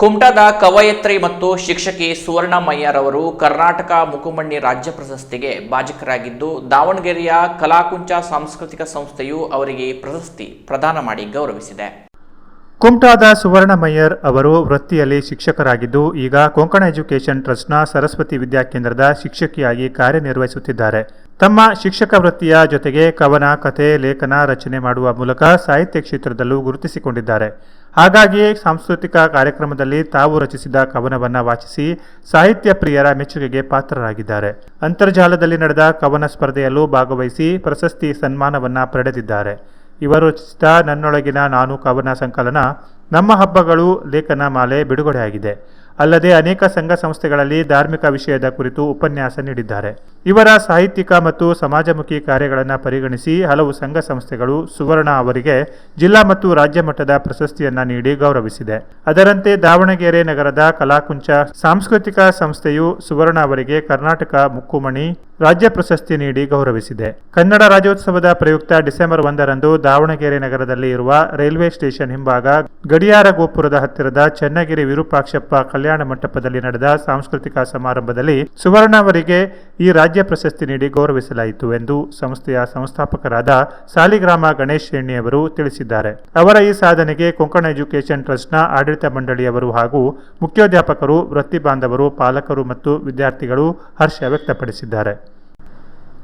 ಕುಮಟಾದ ಕವಯತ್ರಿ ಮತ್ತು ಶಿಕ್ಷಕಿ ಸುವರ್ಣ ಮಯ್ಯರ್ ಅವರು ಕರ್ನಾಟಕ ಮುಕುಮಣ್ಣಿ ರಾಜ್ಯ ಪ್ರಶಸ್ತಿಗೆ ಭಾಜಕರಾಗಿದ್ದು, ದಾವಣಗೆರೆಯ ಕಲಾಕುಂಚ ಸಾಂಸ್ಕೃತಿಕ ಸಂಸ್ಥೆಯು ಅವರಿಗೆ ಪ್ರಶಸ್ತಿ ಪ್ರದಾನ ಮಾಡಿ ಗೌರವಿಸಿದೆ. ಕುಮಟಾದ ಸುವರ್ಣಮಯ್ಯರ್ ಅವರು ವೃತ್ತಿಯಲ್ಲಿ ಶಿಕ್ಷಕರಾಗಿದ್ದು, ಈಗ ಕೊಂಕಣ ಎಜುಕೇಷನ್ ಟ್ರಸ್ಟ್ನ ಸರಸ್ವತಿ ವಿದ್ಯಾಕೇಂದ್ರದ ಶಿಕ್ಷಕಿಯಾಗಿ ಕಾರ್ಯನಿರ್ವಹಿಸುತ್ತಿದ್ದಾರೆ. ತಮ್ಮ ಶಿಕ್ಷಕ ವೃತ್ತಿಯ ಜೊತೆಗೆ ಕವನ, ಕಥೆ, ಲೇಖನ ರಚನೆ ಮಾಡುವ ಮೂಲಕ ಸಾಹಿತ್ಯ ಕ್ಷೇತ್ರದಲ್ಲೂ ಗುರುತಿಸಿಕೊಂಡಿದ್ದಾರೆ. ಹಾಗಾಗಿಯೇ ಸಾಂಸ್ಕೃತಿಕ ಕಾರ್ಯಕ್ರಮದಲ್ಲಿ ತಾವು ರಚಿಸಿದ ಕವನವನ್ನು ವಾಚಿಸಿ ಸಾಹಿತ್ಯ ಪ್ರಿಯರ ಮೆಚ್ಚುಗೆಗೆ ಪಾತ್ರರಾಗಿದ್ದಾರೆ. ಅಂತರ್ಜಾಲದಲ್ಲಿ ನಡೆದ ಕವನ ಸ್ಪರ್ಧೆಯಲ್ಲೂ ಭಾಗವಹಿಸಿ ಪ್ರಶಸ್ತಿ ಸನ್ಮಾನವನ್ನು ಪಡೆದಿದ್ದಾರೆ. ಇವರು ರಚಿಸಿದ ನನ್ನೊಳಗಿನ ನಾನು ಕವನ ಸಂಕಲನ, ನಮ್ಮ ಹಬ್ಬಗಳು, ಲೇಖನ ಮಾಲೆ ಬಿಡುಗಡೆಯಾಗಿದೆ. ಅಲ್ಲದೆ ಅನೇಕ ಸಂಘ ಸಂಸ್ಥೆಗಳಲ್ಲಿ ಧಾರ್ಮಿಕ ವಿಷಯದ ಕುರಿತು ಉಪನ್ಯಾಸ ನೀಡಿದ್ದಾರೆ. ಇವರ ಸಾಹಿತ್ಯಿಕ ಮತ್ತು ಸಮಾಜಮುಖಿ ಕಾರ್ಯಗಳನ್ನು ಪರಿಗಣಿಸಿ ಹಲವು ಸಂಘ ಸಂಸ್ಥೆಗಳು ಸುವರ್ಣ ಅವರಿಗೆ ಜಿಲ್ಲಾ ಮತ್ತು ರಾಜ್ಯ ಮಟ್ಟದ ಪ್ರಶಸ್ತಿಯನ್ನ ನೀಡಿ ಗೌರವಿಸಿದೆ. ಅದರಂತೆ ದಾವಣಗೆರೆ ನಗರದ ಕಲಾಕುಂಚ ಸಾಂಸ್ಕೃತಿಕ ಸಂಸ್ಥೆಯು ಸುವರ್ಣ ಅವರಿಗೆ ಕರ್ನಾಟಕ ಮುಕ್ಕುಮಣಿ ರಾಜ್ಯ ಪ್ರಶಸ್ತಿ ನೀಡಿ ಗೌರವಿಸಿದೆ. ಕನ್ನಡ ರಾಜ್ಯೋತ್ಸವದ ಪ್ರಯುಕ್ತ ಡಿಸೆಂಬರ್ ಒಂದರಂದು ದಾವಣಗೆರೆ ನಗರದಲ್ಲಿ ಇರುವ ರೈಲ್ವೆ ಸ್ಟೇಷನ್ ಹಿಂಭಾಗ ಗಡಿಯಾರ ಗೋಪುರದ ಹತ್ತಿರದ ಚನ್ನಗಿರಿ ವಿರೂಪಾಕ್ಷಪ್ಪ ಕಲ್ಯಾಣ ಮಂಟಪದಲ್ಲಿ ನಡೆದ ಸಾಂಸ್ಕೃತಿಕ ಸಮಾರಂಭದಲ್ಲಿ ಸುವರ್ಣ ಅವರಿಗೆ ಈ ರಾಜ್ಯ ಪ್ರಶಸ್ತಿ ನೀಡಿ ಗೌರವಿಸಲಾಯಿತು ಎಂದು ಸಂಸ್ಥೆಯ ಸಂಸ್ಥಾಪಕರಾದ ಸಾಲಿಗ್ರಾಮ ಗಣೇಶ್ ಶೆಣ್ಣಿಯವರು ತಿಳಿಸಿದ್ದಾರೆ. ಅವರ ಈ ಸಾಧನೆಗೆ ಕೊಂಕಣ ಎಜುಕೇಷನ್ ಟ್ರಸ್ಟ್ನ ಆಡಳಿತ ಮಂಡಳಿಯವರು ಹಾಗೂ ಮುಖ್ಯೋಧ್ಯಾಪಕರು ವೃತ್ತಿ ಬಾಂಧವರು, ಪಾಲಕರು ಮತ್ತು ವಿದ್ಯಾರ್ಥಿಗಳು ಹರ್ಷ ವ್ಯಕ್ತಪಡಿಸಿದ್ದಾರೆ.